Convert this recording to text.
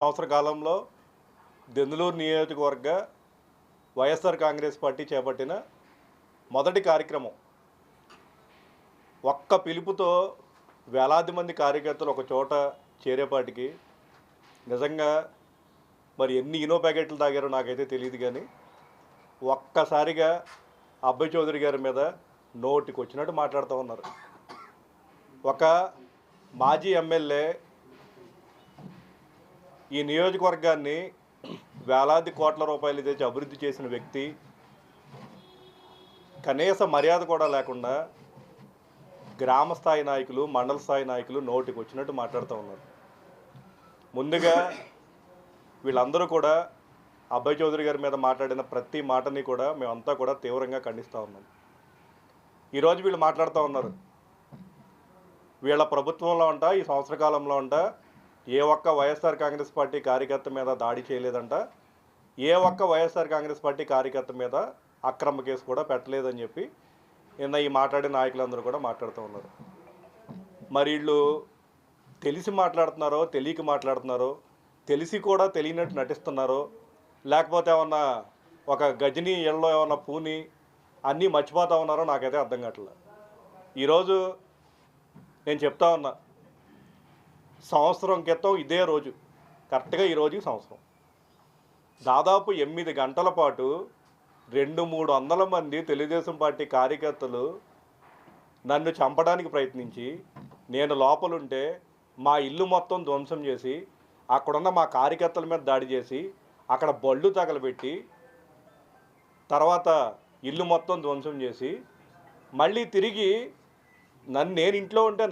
సంవత్సర కాలంలో దెందులూరు నియోజకవర్గ వైఎస్ఆర్ కాంగ్రెస్ పార్టీ చేపట్టిన మొదటి కార్యక్రమం. ఒక్క పిలుపుతో వేలాది మంది కార్యకర్తలు ఒక చోట చేరేపాటికి నిజంగా మరి ఎన్ని ఇనో ప్యాకెట్లు తాగారో నాకైతే తెలియదు కానీ ఒక్కసారిగా అబ్బాయి చౌదరి గారి మీద నోటికి వచ్చినట్టు మాట్లాడుతూ ఉన్నారు. ఒక మాజీ ఎమ్మెల్యే ఈ నియోజకవర్గాన్ని వేలాది కోట్ల రూపాయలు తెచ్చి అభివృద్ధి చేసిన వ్యక్తి కనీస మర్యాద కూడా లేకుండా గ్రామ స్థాయి నాయకులు మండల స్థాయి నాయకులు నోటికి వచ్చినట్టు మాట్లాడుతూ ఉన్నారు. ముందుగా వీళ్ళందరూ కూడా అబ్బాయి చౌదరి గారి మీద మాట్లాడిన ప్రతి మాటని కూడా మేమంతా కూడా తీవ్రంగా ఖండిస్తూ ఉన్నాం. ఈరోజు వీళ్ళు మాట్లాడుతూ ఉన్నారు. వీళ్ళ ప్రభుత్వంలో అంట ఈ సంవత్సర కాలంలో అంట ఏ ఒక్క వైఎస్ఆర్ కాంగ్రెస్ పార్టీ కార్యకర్త మీద దాడి చేయలేదంట. ఏ ఒక్క వైఎస్ఆర్ కాంగ్రెస్ పార్టీ కార్యకర్త మీద అక్రమ కేసు కూడా పెట్టలేదని చెప్పి నిన్న ఈ మాట్లాడే నాయకులందరూ కూడా మాట్లాడుతూ ఉన్నారు. మరి వీళ్ళు తెలిసి మాట్లాడుతున్నారో తెలియక మాట్లాడుతున్నారో తెలిసి కూడా తెలియనట్టు నటిస్తున్నారో లేకపోతే ఏమన్నా ఒక గజని ఇళ్ళలో ఏమన్నా పూని అన్నీ మర్చిపోతా ఉన్నారో నాకైతే అర్థం కావట్లేదు. ఈరోజు నేను చెప్తా ఉన్నా సంవత్సరం క్రితం ఇదే రోజు. కరెక్ట్గా ఈ సంవత్సరం. దాదాపు ఎనిమిది గంటల పాటు రెండు మూడు వందల మంది తెలుగుదేశం పార్టీ కార్యకర్తలు నన్ను చంపడానికి ప్రయత్నించి నేను లోపలుంటే మా ఇల్లు మొత్తం ధ్వంసం చేసి అక్కడున్న మా కార్యకర్తల మీద దాడి చేసి అక్కడ బళ్ళు తగలబెట్టి తర్వాత ఇల్లు మొత్తం ధ్వంసం చేసి మళ్ళీ తిరిగి నన్ను నేను ఇంట్లో ఉంటే